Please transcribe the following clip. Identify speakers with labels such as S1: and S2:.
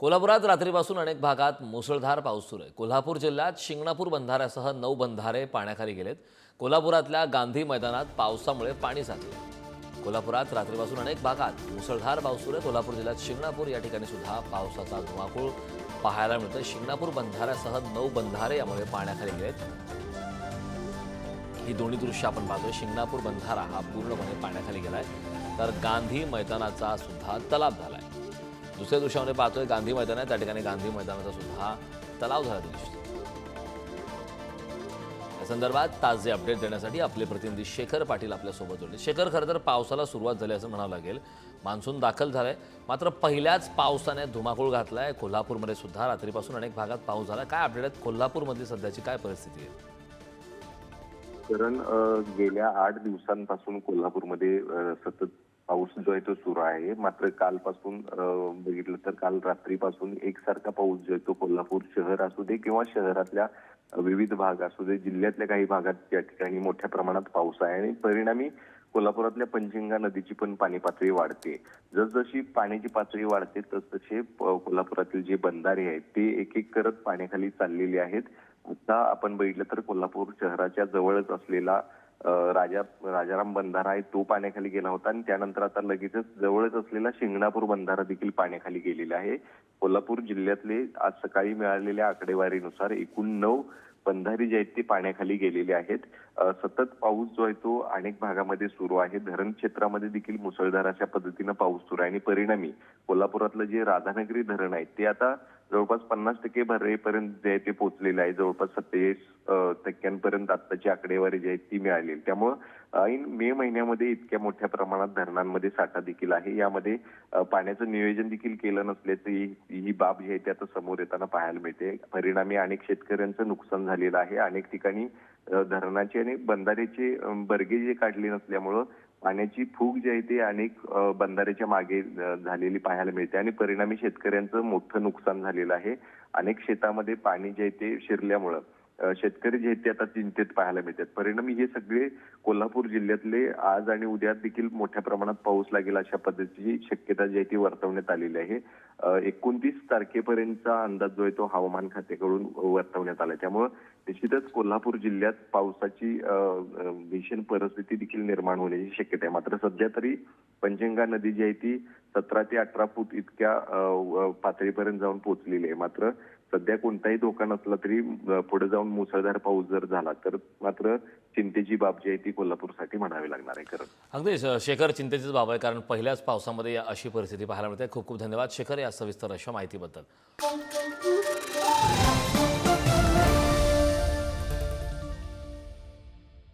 S1: कोल्हापुरात रात्रीपासून अनेक भागात मुसळधार पाऊस सुरू आहे. कोल्हापूर जिल्ह्यात शिंगणापूर बंधाऱ्यासह नऊ बंधारे पाण्याखाली गेलेत. कोल्हापुरातल्या गांधी मैदानात पावसामुळे पाणी साचले. कोल्हापुरात रात्रीपासून अनेक भागात मुसळधार पाऊस सुरू आहे. कोल्हापूर जिल्ह्यात शिंगणापूर या ठिकाणी सुद्धा पावसाचा धुमाकूळ पाहायला मिळतोय. शिंगणापूर बंधाऱ्यासह नऊ बंधारे यामुळे पाण्याखाली गेलेत. ही दोन्ही दृश्य आपण पाहतोय. शिंगणापूर बंधारा हा पूर्णपणे पाण्याखाली गेलाय. तर गांधी मैदानाचा सुद्धा तलाव झाला दुसऱ्या दृश्यामध्ये पाहतोय गांधी मैदान आहे. त्या ठिकाणी गांधी मैदानाचा सुद्धा तलाव झाला दिसतो या संदर्भात ताजे अपडेट देण्यासाठी आपले प्रतिनिधी शेखर पाटील आपल्यासोबत जोडले शेखर खरं तर पावसाला सुरुवात झाली असं म्हणावं लागेल. मान्सून दाखल झालाय. मात्र पहिल्याच पावसाने धुमाकूळ घातलाय. कोल्हापूरमध्ये सुद्धा रात्रीपासून अनेक भागात पाऊस झाला. काय अपडेट आहेत? कोल्हापूरमधली सध्याची काय परिस्थिती आहे?
S2: कारण गेल्या आठ दिवसांपासून कोल्हापूरमध्ये सतत पाऊस जो आहे तो सुरू आहे. मात्र कालपासून बघितलं तर काल रात्रीपासून एकसारखा पाऊस जो आहे तो कोल्हापूर शहर असू दे किंवा शहरातल्या विविध भाग असू दे जिल्ह्यातल्या काही भागात त्या ठिकाणी मोठ्या प्रमाणात पाऊस आहे आणि परिणामी कोल्हापुरातल्या पंचिंगा नदीची पण पाणी पातळी वाढते. जसजशी पाण्याची पातळी वाढते तसतसे प- कोल्हापुरातील जे बंधारे आहेत ते एक एक करत पाण्याखाली चाललेले आहेत. आता आपण बघितलं तर कोल्हापूर शहराच्या जवळच असलेला राजा राजाराम बंधारा आहे तो पाण्याखाली गेला होता आणि त्यानंतर आता लगेचच जवळच असलेला शिंगणापूर बंधारा देखील पाण्याखाली गेलेला आहे. कोल्हापूर जिल्ह्यातले आज सकाळी मिळालेल्या आकडेवारीनुसार एकूण नऊ बंधारी जे आहेत ते पाण्याखाली गेलेले आहेत. सतत पाऊस जो आहे तो अनेक भागामध्ये सुरू आहे. धरण क्षेत्रामध्ये देखील मुसळधार अशा पद्धतीनं पाऊस सुरू आहे. आणि परिणामी कोल्हापुरातलं जे राधानगरी धरण आहे ते आता जवळपास पन्नास टक्के भरेपर्यंत जे आहे ते पोहोचलेलं आहे. जवळपास सत्तेचाळीस टक्क्यांपर्यंत आत्ताची आकडेवारी जी आहे ती मिळाली त्यामुळं ऐन मे महिन्यामध्ये इतक्या मोठ्या प्रमाणात धरणांमध्ये साठा देखील आहे. यामध्ये पाण्याचं नियोजन देखील केलं नसल्याची ही ही बाब जी आहे ती आता समोर येताना पाहायला मिळते. परिणामी अनेक शेतकऱ्यांचं नुकसान झालेलं आहे. अनेक ठिकाणी धरणाचे आणि बंधाऱ्याचे बर्गे जे काढले नसल्यामुळं पाण्याची फूग जी आहे ती अनेक बंधाऱ्याच्या मागे झालेली पाहायला मिळते आणि परिणामी शेतकऱ्यांचं मोठं नुकसान झालेलं आहे. अनेक शेतामध्ये पाणी जे आहे ते शिरल्यामुळं. शेतकरी जे आहेत ते आता चिंतेत पाहायला मिळतात. परिणामी हे सगळे कोल्हापूर जिल्ह्यातले आज आणि उद्या देखील मोठ्या प्रमाणात पाऊस लागेल अशा पद्धतीची शक्यता जी आहे ती वर्तवण्यात आलेली आहे. एकोणतीस तारखेपर्यंतचा अंदाज जो आहे तो हवामान खात्याकडून वर्तवण्यात आला. त्यामुळं निश्चितच कोल्हापूर जिल्ह्यात पावसाची भीषण परिस्थिती देखील निर्माण होण्याची शक्यता आहे. मात्र सध्या तरी पंचगंगा नदी जी आहे ती सतरा ते अठरा फूट इतक्या पातळीपर्यंत जाऊन पोहोचलेली आहे. मात्र सध्या कोणताही धोका नसला तरी पुढे जाऊन मुसळधार पाऊस जर झाला तर मात्र चिंतेची बाब जी आहे ती कोल्हापूरसाठी म्हणावी लागणार आहे खरं.
S1: अगदी शेखर चिंतेचीच बाब आहे कारण पहिल्याच पावसामध्ये अशी परिस्थिती पाहायला मिळते. खूप खूप धन्यवाद शेखर या सविस्तर अशा माहितीबद्दल.